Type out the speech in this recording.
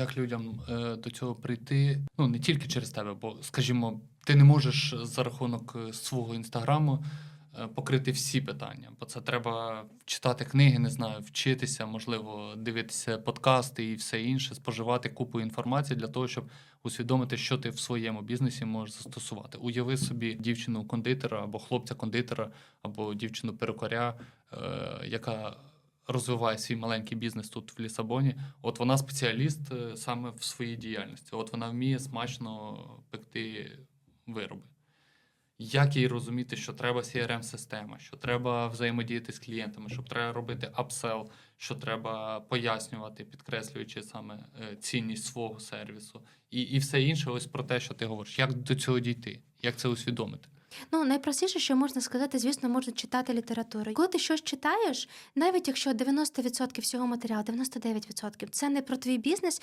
Як людям е, до цього прийти? Ну не тільки через тебе, бо, скажімо, ти не можеш за рахунок е, свого інстаграму е, покрити всі питання, бо це треба читати книги, не знаю, вчитися, можливо, дивитися подкасти і все інше, споживати купу інформації для того, щоб усвідомити, що ти в своєму бізнесі можеш застосувати. Уяви собі дівчину кондитера або хлопця кондитера, або дівчину перукаря, е, яка розвиває свій маленький бізнес тут в Лісабоні. От вона спеціаліст е, саме в своїй діяльності. От вона вміє смачно пекти вироби. Як їй розуміти, що треба CRM-система, що треба взаємодіяти з клієнтами, що треба робити апсел, що треба пояснювати, підкреслюючи саме е, цінність свого сервісу, і, і все інше, ось про те, що ти говориш. Як до цього дійти? Як це усвідомити? Ну, найпростіше, що можна сказати, звісно, можна читати літературу. Коли ти щось читаєш, навіть якщо 90% всього матеріалу, 99% це не про твій бізнес,